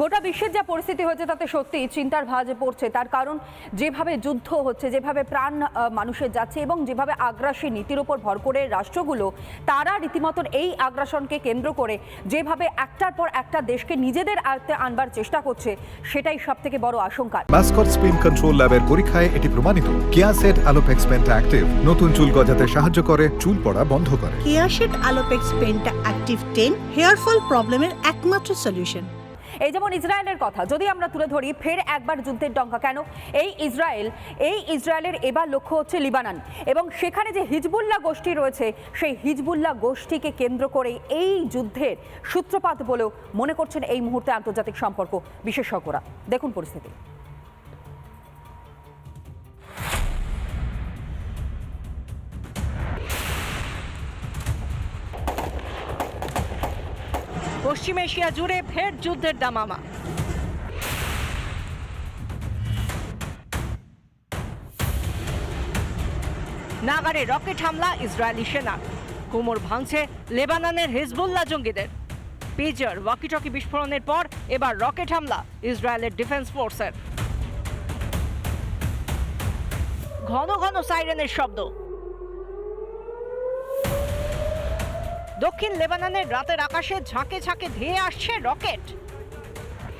গোটা বিশ্বের যা পরিস্থিতি হয়েছে তাতে সত্যি চিন্তার ভাঁজে পড়ছে। তার কারণ যেভাবে যুদ্ধ হচ্ছে যেভাবে প্রাণ মানুষের যাচ্ছে এবং যেভাবে আগ্রাসী নীতির উপর ভর করে রাষ্ট্রগুলো তারা রীতিমতন এই আগ্রাসনকে কেন্দ্র করে যেভাবে একটার পর একটা দেশকে নিজেদের আয়ত্তে আনবার চেষ্টা করছে সেটাই সব থেকে বড় আশঙ্কা। মাস্কট স্পিন কন্ট্রোল ল্যাবের পরীক্ষায় এটি প্রমাণিত। কিয়াসেট আলোপেক্স পেন্ট অ্যাক্টিভ নতুন চুল গজাতে সাহায্য করে চুল পড়া বন্ধ করে। কিয়াসেট আলোপেক্স পেনটা অ্যাক্টিভ টেন হেয়ার ফল প্রবলেমের একমাত্র সলিউশন এই যেমন ইসরায়েলের কথা যদি আমরা তুলে ধরি, ফের একবার যুদ্ধের ডঙ্কা কেন? এই ইসরায়েল, এই ইসরায়েলের এবার লক্ষ্য হচ্ছে লিবানান। এবং সেখানে যে হিজবুল্লাহ গোষ্ঠী রয়েছে, সেই হিজবুল্লাহ গোষ্ঠীকে কেন্দ্র করে এই যুদ্ধের সূত্রপাত বলেও মনে করছেন এই মুহূর্তে আন্তর্জাতিক সম্পর্ক বিশেষজ্ঞরা। দেখুন পরিস্থিতি। পশ্চিম এশিয়া জুড়ে ফের যুদ্ধের দামামা। নাগারে রকেট হামলা, ইসরায়েলি সেনার কোমর ভাঙছে লেবাননের হিজবুল্লাহ জঙ্গিদের। পেজার ওয়াকিটকি বিস্ফোরণের পর এবার রকেট হামলা, ইসরায়েলের ডিফেন্স ফোর্সের। ঘন ঘন সাইরেনের শব্দ। দক্ষিণ লেবাননের রাতের আকাশে ঝাঁকে ঝাঁকে ধেয়ে আসছে রকেট।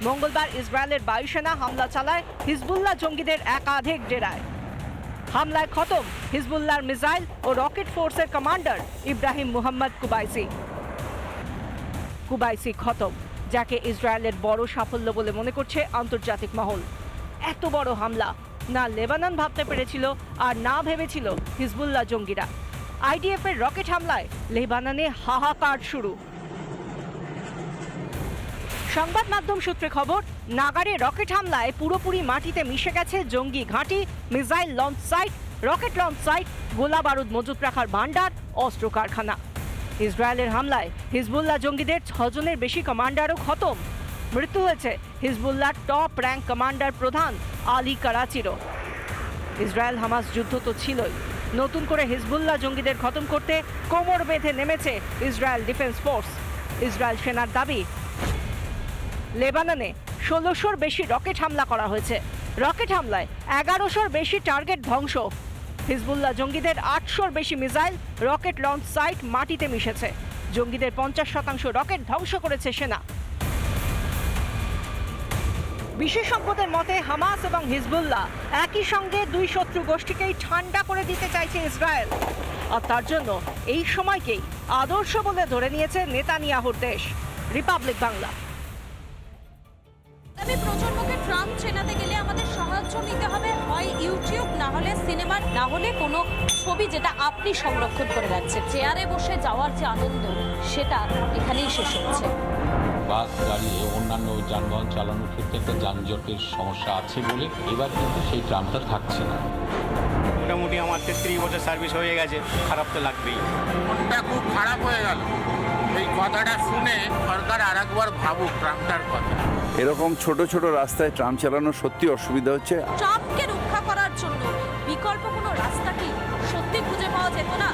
মঙ্গলবার ইসরায়েলের বায়ুসেনা হামলা চালায় হিজবুল্লাহ জঙ্গিদের একাধিক ডেরায়। হামলায় খতম হিজবুল্লাহর মিসাইল ও রকেট ফোর্সের commander Ibrahim Muhammad Kubaisi. Kubaisi খতম, যাকে ইসরায়েলের বড় সাফল্য বলে মনে করছে আন্তর্জাতিক মহল। এত বড় হামলা, না লেবানন ভাবতে পেরেছিল আর না ভেবেছিল হিজবুল্লাহ জঙ্গিরা। আইডিএফ এর রকেট হামলায় লেবাননে হাহাকার শুরু। সংবাদ মাধ্যম সূত্রে খবর, নাগারে রকেট হামলায় পুরোপুরি মাটিতে মিশে গেছে জঙ্গি ঘাঁটি, missile launch site, rocket launch site, গোলা বারুদ মজুত রাখার ভান্ডার অস্ত্র কারখানা। ইসরায়েলের হামলায় হিজবুল্লাহ জঙ্গিদের ছজনের বেশি কমান্ডারও খতম। মৃত্যু হয়েছে হিজবুল্লাহর টপ র্যাঙ্ক কমান্ডার প্রধান আলী কারাচিরও। ইসরায়েল হামাস যুদ্ধ তো ছিলই। নতুন করে হিজবুল্লাহ জঙ্গিদের খতম করতে কোমর বেঁধে নেমেছে ইসরায়েল ডিফেন্স ফোর্স। ইসরায়েল সেনার দাবি, লেবাননে ষোলোশোর বেশি রকেট হামলা করা হয়েছে। রকেট হামলায় এগারোশোর বেশি টার্গেট ধ্বংস। হিজবুল্লাহ জঙ্গিদের আটশোর বেশি মিসাইল রকেট লঞ্চ সাইট মাটিতে মিশেছে। জঙ্গিদের পঞ্চাশ শতাংশ রকেট ধ্বংস করেছে সেনা। বিশেষজ্ঞদের মতে হামাস এবং হিজবুল্লাহ একই সঙ্গে দুই শত্রু গোষ্ঠীকেই ঠান্ডা করে দিতে চাইছে ইসরায়েল। আর তার জন্য এই সময়কেই আদর্শ বলে ধরে নিয়েছে নেতানিয়াহুর দেশ, রিপাবলিক বাংলা। প্রজন্মকে ট্রাম্প চেনাতে গেলে আমাদের সাহায্য নিতে হবে। হয় ইউটিউব, না হলে সিনেমা, না হলে কোনো ছবি যেটা আপনি সংরক্ষণ করে রাখছেন। চেয়ারে বসে যাওয়ার যে আনন্দ, সেটা এখানেই শেষ হচ্ছে। বাস গাড়ি অন্যান্য যানবাহন চালানোর ক্ষেত্রে একটা যানজটের সমস্যা আছে বলে এবার কিন্তু সেই ট্রামটা থাকছে না। মোটামুটি আমার তেত্রিশ বছর সার্ভিস হয়ে গেছে খারাপ তো লাগবেই। মনটা খুব খারাপ হয়ে গেল। এই কথাটা শুনে সরকার আর একবার ভাবুক ট্রামটার কথা। এরকম ছোট ছোট রাস্তায় ট্রাম চালানো সত্যি অসুবিধা হচ্ছে? ট্রাম্পকে রক্ষা করার জন্য বিকল্প কোনো রাস্তা কি সত্যি খুঁজে পাওয়া যেত না?